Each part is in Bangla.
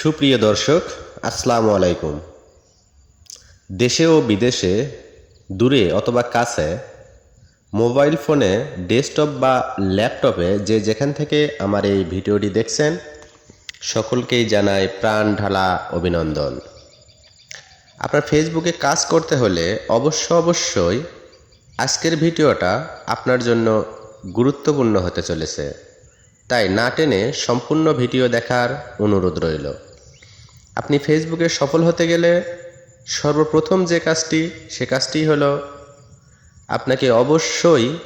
সুপ্রিয় দর্শক, আসসালামু আলাইকুম। দেশে ও বিদেশে, দূরে অথবা কাছে, মোবাইল ফোনে, ডেস্কটপ বা ল্যাপটপে যে যেখান থেকে আমার এই ভিডিওটি দেখছেন, সকলকেই জানাই প্রাণ ঢালা অভিনন্দন। আপনার ফেসবুকে কাজ করতে হলে অবশ্য অবশ্যই আজকের ভিডিওটা আপনার জন্য গুরুত্বপূর্ণ হতে চলেছে। তাই না টেনে সম্পূর্ণ ভিডিও দেখার অনুরোধ রইল। আপনি ফেসবুকে সফল হতে গেলে সর্বপ্রথম যে কাজটি, সে কাজটি হলো আপনাকে অবশ্যই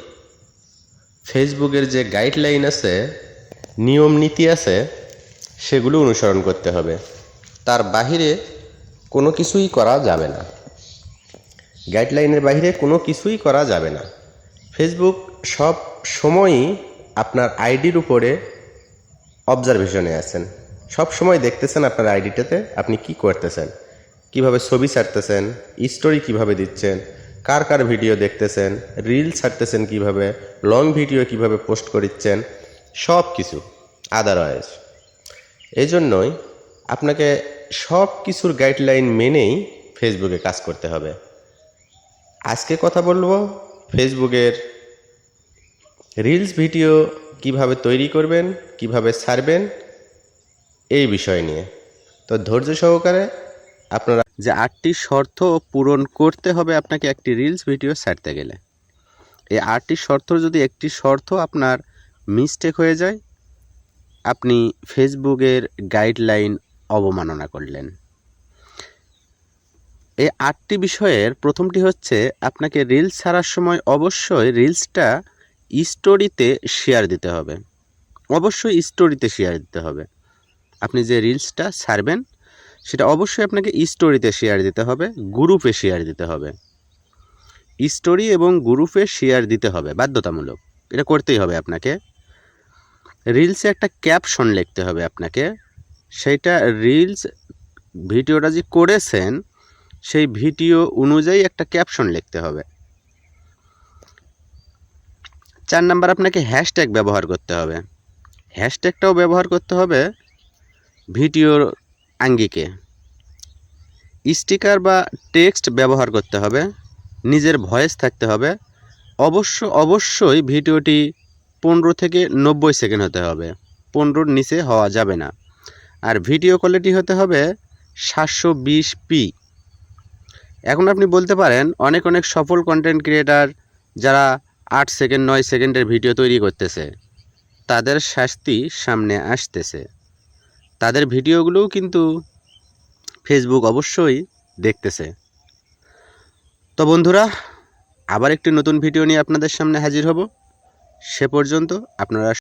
ফেসবুকের যে গাইডলাইন আছে, নিয়ম নীতি আছে, সেগুলো অনুসরণ করতে হবে। তার বাহিরে কোনো কিছুই করা যাবে না। গাইডলাইনের বাইরে কোনো কিছুই করা যাবে না। ফেসবুক সব সময়ই আপনার আইডির উপরে অবজারভেশনে আছেন। সব সময় দেখতেছেন আপনার আইডিটাতে আপনি কি করতেছেন? কীভাবে ছবি ছাড়তেছেন? স্টোরি কীভাবে দিচ্ছেন? কার কার ভিডিও দেখতেছেন? রিল ছাড়তেছেন কীভাবে? লং ভিডিও কীভাবে পোস্ট করিচ্ছেন? সব কিছু আদারওয়াইজ এই জন্যই আপনাকে সব কিছুর গাইডলাইন মেনেই ফেসবুকে কাজ করতে হবে। আজকে কথা বলব ফেসবুকের রিলস ভিডিও কীভাবে তৈরি করবেন, কীভাবে ছাড়বেন এই বিষয় নিয়ে। তো ধৈর্য সহকারে আপনারা যে আটটি শর্ত পূরণ করতে হবে আপনাকে একটি রিলস ভিডিও ছাড়তে গেলে। এই আটটি শর্ত যদি একটি শর্ত আপনার মিস্টেক হয়ে যায়, আপনি ফেসবুকের গাইডলাইন অবমাননা করলেন। এই আটটি বিষয়ের প্রথমটি হচ্ছে, আপনাকে রিলস ছাড়ার সময় অবশ্যই রিলসটা স্টোরিতে শেয়ার দিতে হবে। অবশ্যই স্টোরিতে শেয়ার দিতে হবে। আপনি যে রিলসটা ছাড়বেন, সেটা অবশ্যই আপনাকে স্টোরিতে শেয়ার দিতে হবে গ্রুপে শেয়ার দিতে হবে। স্টোরি এবং গ্রুপে শেয়ার দিতে হবে, বাধ্যতামূলক। এটা করতেই হবে আপনাকে। রিলসে একটা ক্যাপশন লিখতে হবে আপনাকে। সেইটা রিলস ভিডিওটা যে করেছেন, সেই ভিডিও অনুযায়ী একটা ক্যাপশন লিখতে হবে। চার নাম্বার আপনাকে হ্যাশট্যাগ ব্যবহার করতে হবে। হ্যাশট্যাগটাও ব্যবহার করতে হবে ভিডিওর আঙ্গিকে। স্টিকার বা টেক্সট ব্যবহার করতে হবে, নিজের ভয়েস থাকতে হবে, অবশ্য, অবশ্যই ভিডিওটি পনেরো থেকে নব্বই সেকেন্ড হতে হবে, পনেরোর নিচে হওয়া যাবে না। আর ভিডিও কোয়ালিটি হতে হবে সাতশো বিশ পি। এখন আপনি বলতে পারেন, অনেক অনেক সফল কন্টেন্ট ক্রিয়েটার যারা আট সেকেন্ড, নয় সেকেন্ডের ভিডিও তৈরি করতেছে, তাদের শাস্তি সামনে আসতেছে। তাদের ভিডিওগুলোও কিন্তু ফেসবুক অবশ্যই দেখতেছে। তো বন্ধুরা, আবার একটি নতুন ভিডিও নিয়ে আপনাদের সামনে হাজির হব। সে পর্যন্ত আপনারা